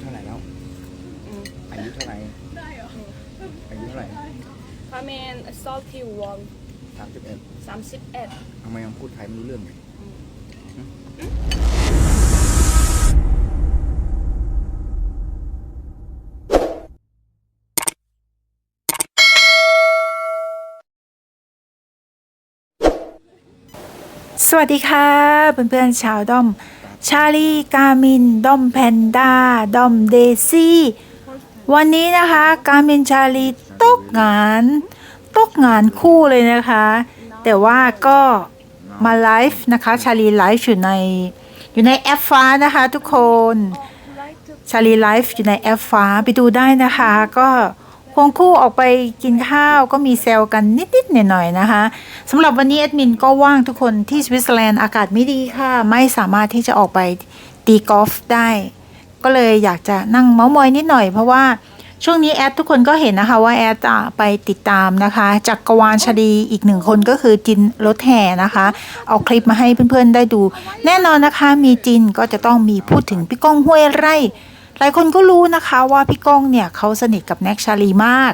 เท่าไหร่แล้วอืมอายุเท่าไหร่อายุเท่าไหร่ประมาณซอลทิววอลสามสิบเอ็ดสามสิบเอ็ดทำไมยังพูดไทยไม่รู้เรื่องเลยสวัสดีค่ะเพื่อนๆชาวด้อม ชาลีกามินดอมแพนด้าดอมเดซี่วันนี้นะคะกามินชาลีตกงานตกงานคู่เลยนะคะ แต่ว่าก็มาไลฟ์นะคะ ชาลีไลฟ์อยู่ในอยู่ในแอปฟ้านะคะทุกคน ชาลีไลฟ์อยู่ในแอปฟ้าไปดูได้นะคะก็ ควงคู่ออกไปกินข้าวก็มีเซลกันนิดๆหน่อยๆนะคะสำหรับวันนี้แอดมินก็ว่างทุกคนที่สวิตเซอร์แลนด์อากาศไม่ดีค่ะ ไม่สามารถที่จะออกไปตีกอล์ฟได้ ก็เลยอยากจะนั่งเมาส์มอยนิดหน่อยเพราะว่าช่วงนี้แอดทุกคนก็เห็นนะคะว่าแอดจะไปติดตามนะคะ จากกรวาลชาลีอีกหนึ่งคนก็คือจินรถแห่นะคะ เอาคลิปมาให้เพื่อนๆได้ดู แน่นอนนะคะมีจินก็จะต้องมีพูดถึงพี่ก้องห้วยไร่ หลายคนก็รู้นะคะว่าพี่ก้องเนี่ยเขาสนิทกับแน็กชาลีมาก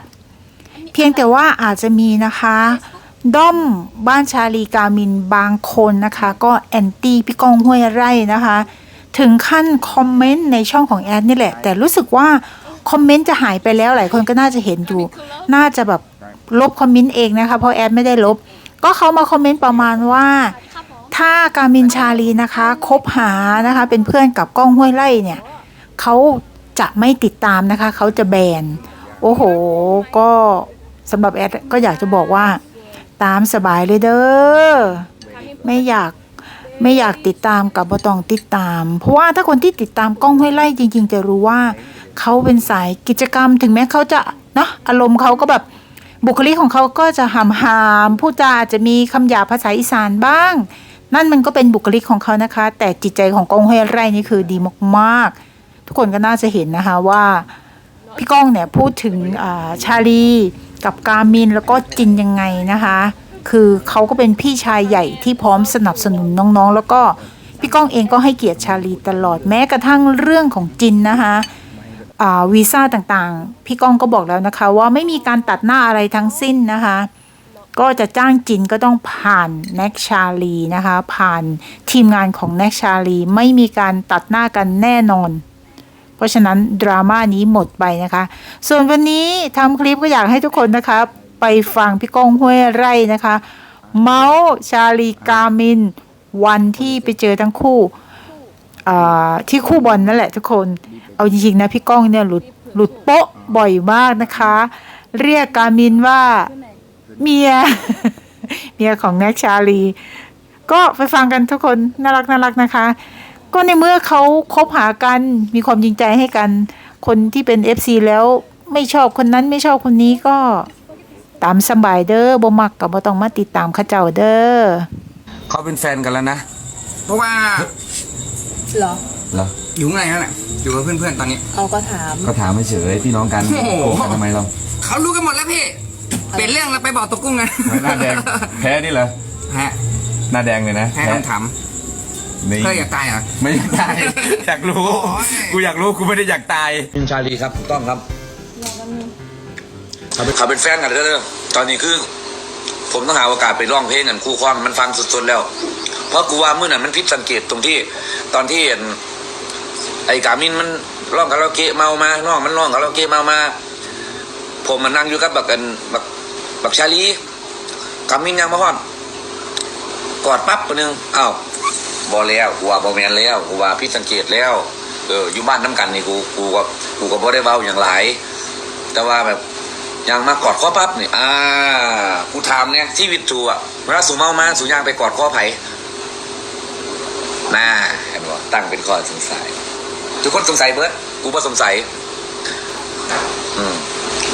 เพียงแต่ว่าอาจจะมีนะคะ ด้อมบ้านชาลีกามินบางคนนะคะ ก็แอนตี้พี่ก้องห้วยไร่นะคะ ถึงขั้นคอมเมนต์ในช่องของแอดนี่แหละ แต่รู้สึกว่าคอมเมนต์จะหายไปแล้วหลายคนก็น่าจะเห็นอยู่ น่าจะแบบลบคอมเมนต์เองนะคะ เพราะแอดไม่ได้ลบ ก็เขามาคอมเมนต์ประมาณว่า ถ้าการมินชาลีนะคะคบหานะคะ เป็นเพื่อนกับก้องห้วยไร่เนี่ย เขาจะไม่ติดตามนะคะ เขาจะแบน โอ้โห ก็สำหรับแอดก็อยากจะบอกว่าตามสบายเลยเด้อไม่อยากไม่อยากติดตามกับบตองติดตาม เพราะว่าถ้าคนที่ติดตามกล้องห้วยไล่จริง ๆ จะรู้ว่าเขาเป็นสายกิจกรรม ถึงแม้เขาจะเนาะอารมณ์เขาก็แบบบุคลิกของเขาก็จะหามหามพูดจาจะมีคำหยาภาษาอีสานบ้าง นั่นมันก็เป็นบุคลิกของเขานะคะ แต่จิตใจของกล้องห้วยไร่นี่คือดีมากๆ ทุกคนก็น่าจะเห็นนะคะว่าพี่ก้องเนี่ยพูดถึงชาลีกับกามินแล้วก็จินยังไงนะคะ คือเขาก็เป็นพี่ชายใหญ่ที่พร้อมสนับสนุนน้องๆ แล้วก็พี่ก้องเองก็ให้เกียรติชาลีตลอดแม้กระทั่งเรื่องของจินนะคะวีซ่าต่างๆ พี่ก้องก็บอกแล้วนะคะ ว่าไม่มีการตัดหน้าอะไรทั้งสิ้นนะคะ ก็จะจ้างจินก็ต้องผ่านแน็กชาลีนะคะ ผ่านทีมงานของแน็กชาลีไม่มีการตัดหน้ากันแน่นอน เพราะฉะนั้นดราม่านี้หมดไปนะคะ ส่วนวันนี้ทำคลิปก็อยากให้ทุกคนนะคะ ไปฟังพี่ก้องห้วยไร่นะคะ เมาส์ชาลีกามิน วันที่ไปเจอทั้งคู่ที่คู่บอลนั่นแหละทุกคน เอาจริงๆนะพี่ก้องเนี่ยหลุดหลุดโป๊ะบ่อยมากนะคะ เรียกกามินว่าเมียเมียของแน็กชาลี ก็ไปฟังกันทุกคนน่ารักน่ารักนะคะ ก็ในเมื่อเขาคบหากันมีความจริงใจให้กัน คนที่เป็น FC แล้วไม่ชอบคนนั้นไม่ชอบคนนี้ก็ตามสบายเด้อบ่มักกับบ่ต้องมาติดตามเข้าเจ้าเด้อเขาเป็นแฟนกันแล้วนะ เพราะว่าเหรอเหรออยู่ข้างในนั่นแหละอยู่กับเพื่อนๆตอนนี้ เอาก็ถาม ก็ถามไม่เฉยพี่น้องกันโอ้โห โกงกันทำไมเราเขารู้กันหมดแล้วพี่เปลี่ยนเรื่องแล้วไปบอกตกกุ้งกันหน้าแดงแพ้นี่เหรอฮะหน้าแดงเลยนะแพ้คำถาม นี่เธออยากตายเหรอไม่อยากตาย อยากรู้ โอ้ย กูอยากรู้ กูไม่ได้อยากตายพินชาลีครับถูกต้องครับเขาเป็นเขาเป็นแฟนกันแล้วเด้อตอนนี้คือ ผมต้องหาโอกาสไปร้องเพลงกันคู่ความมันฟังสุดๆแล้ว เพราะกูว่าเมื่อนั้นมันผิดสังเกตตรงที่ ตอนที่เห็นไอ้กามินมันร้องคาราโอเกะเมามาน้องมันร้องคาราโอเกะเมามา ผมมานั่งอยู่กับบักกันบักบักชาลีกามินยังมาฮอดกอดปั๊บคนนึงอ้าว บอแล้วกูว่าบอแมนแล้วกูว่าพี่สังเกตแล้วเอออยู่บ้านน้ำกันนี่กูกูก็กูก็บ่ได้เบาอย่างหลาย แต่ว่าแบบยังมากอดข้อปั๊บนี่อ่ากูถามเนี่ยชีวิตจูอะเวลาสูเมามาสูยางไปกอดข้อไผ่น่าเห็นบ่ตั้งเป็นข้อสงสัย ทุกคนสงสัยเบิร์ดกูบ่สงสัย อืม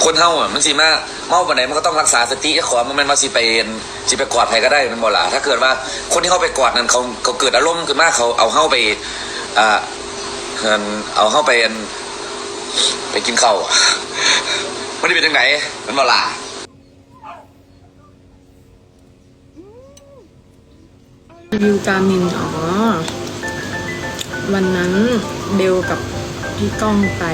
คนเฮาอะมันสิมาเมาปานไหนมันก็ต้องรักษาสติจ้าขอมันม่นว่าสิไปสิไปกอดใครก็ได้มันบ่ล่ะถ้าเกิดว่าคนที่เขาไปกอดนั้นเขาเขาเกิดอารมณ์ขึ้นมาเขาเอาเฮาไปอ่าเอิ่นเอาเฮาไปไปกินข้าวมันได้เป็นจังไดแมันบ่ล่ะวิวการมินอ๋อ วันนั้นเบลกับพี่ก้องไป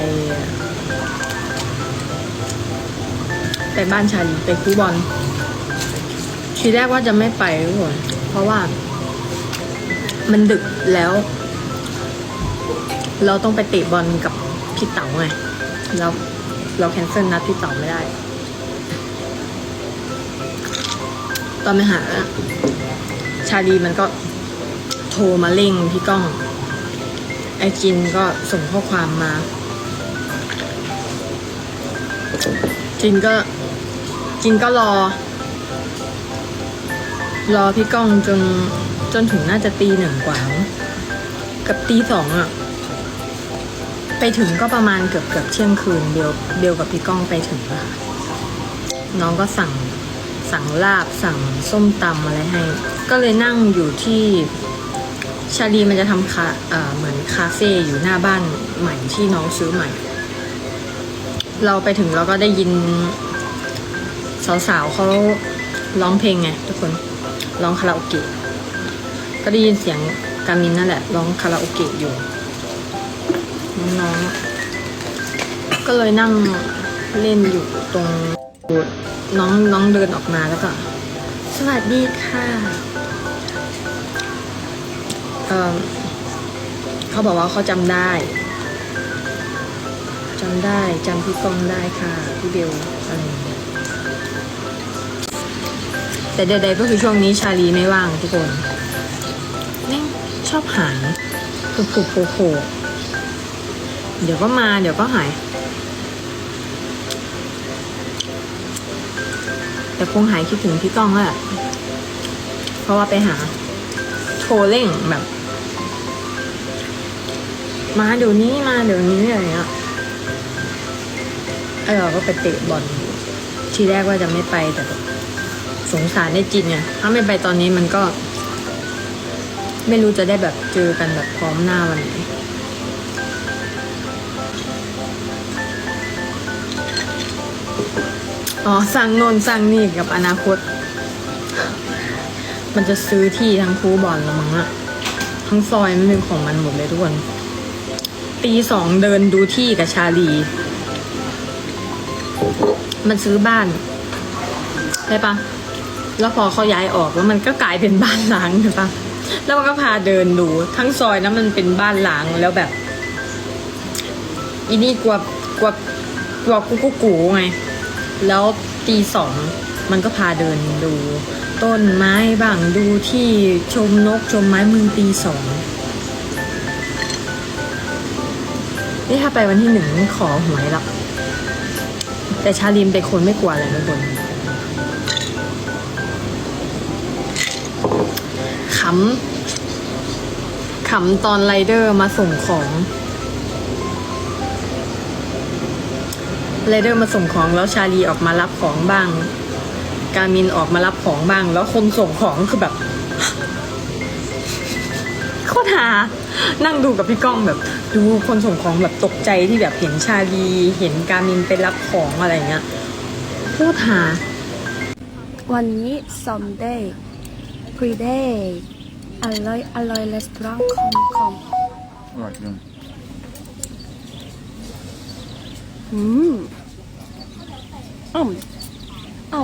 ไปบ้านชาลีไปคูบอลทีแรกว่าจะไม่ไปทุกคนเพราะว่า มันดึกแล้ว เราต้องไปเตะบอลกับพี่เต๋าไงแล้วเราแคนเซิลนัดพี่เต๋าไม่ได้ ตอนไปหา ชาลีมันก็โทรมาเร่งพี่ก้อง ไอจินก็ส่งข้อความมาจินก็ จินก็รอ รอพี่ก้องจนจนถึงน่าจะตีหนึ่งกว่า กับตีสองอะไปถึงก็ประมาณเกือบเกือบเที่ยงคืนเบลเบลกับพี่ก้องไปถึงค่ะน้องก็สั่งสั่งลาบสั่งส้มตำอะไรให้ ก็เลยนั่งอยู่ที่ชาลีมันจะทำคาเหมือนคาเฟ่อยู่หน้าบ้านใหม่ที่น้องซื้อใหม่ เราไปถึงเราก็ได้ยิน สาวๆเขาร้องเพลงไงทุกคนร้องคาราโอเกะก็ได้ยินเสียงกามินนั่นแหละร้องคาราโอเกะอยู่น้องๆก็เลยนั่งเล่นอยู่ตรงน้องน้องเดินออกมาแล้วก็สวัสดีค่ะเออเขาบอกว่าเขาจำได้จำได้จำพี่กองได้ค่ะพี่เบลอะไรอย่างเงี้ย แต่ใดๆก็คือช่วงนี้ชาลีไม่ว่างทุกคนแม่งชอบหายผุบๆโผล่เดี๋ยวก็มาเดี๋ยวก็หาย แต่คงหายคิดถึงพี่ก้องแล้วแหละเพราะว่าไปหาโทรเร่งแบบ มาเดี๋ยวนี้มาเดี๋ยวนี้อะไรเงี้ยไอ้เราก็ไปเตะบอลทีแรกว่าจะไม่ไปแต่ สงสารได้จินไงถ้าไม่ไปตอนนี้มันก็ ไม่รู้จะได้แบบเจอกันแบบพร้อมหน้าวันไหนอ๋อสร้างโน่นสร้างนี่กับอนาคต มันจะซื้อที่ทั้งคูบอลละมั้งอะทั้งซอยมันเป็นของมันหมดเลยทุกคนตีสองเดินดูที่กับชาลี มันซื้อบ้านใช่ปะ แล้วพอเขาย้ายออกแล้วมันก็กลายเป็นบ้านล้างใช่ปะแล้วมันก็พาเดินดูทั้งซอยนั้นมันเป็นบ้านล้างแล้วแบบอีนี่กลัวกลัวกลัวกุ๊กกุ๊กกูไงแล้วตีสองมันก็พาเดินดู ต้นไม้บ้างดูที่ชมนกชมไม้มึงตีสองนี่ถ้าไปวันที่หนึ่งขอหวยหรอกแต่ชาลิมเป็นคนไม่กลัวอะไรนะบนำขำตอนไรเดอร์มาส่งของไรเดอร์มาส่งของแล้วชาลีออกมารับของบ้าง การมินออกมารับของบ้าง แล้วคนส่งของคือแบบโคตรหา นั่งดูกับพี่ก้องแบบ ดูคนส่งของแบบตกใจที่แบบเห็นชาลี เห็นการมินไปรับของอะไรเงี้ยโคตรหา วันนี้ Sunday pre day อร่อยอร่อยรีสอร์ทคอมคอมอร่อยจริงอืมอืมเอ้า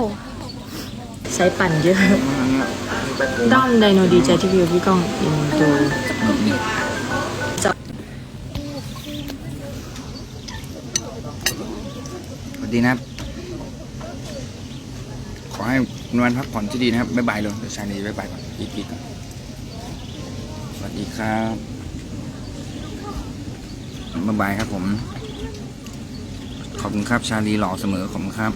ใช้ปั่นเยอะอันเนี้ยไปโกงด้อมไดโนดีใจที่วิวพี่ก้องอินดูสวัสดีนะครับ ขอให้นวันพักผ่อนที่ดีนะครับ บ๊ายบายเลยเดี๋ยวชายนีบ๊ายบายก่อนอีกทีก่อนสวัส ดีครับบ๊ายบายครับผม ขอบคุณครับชาลีหล่อเสมอขอบคุณครับ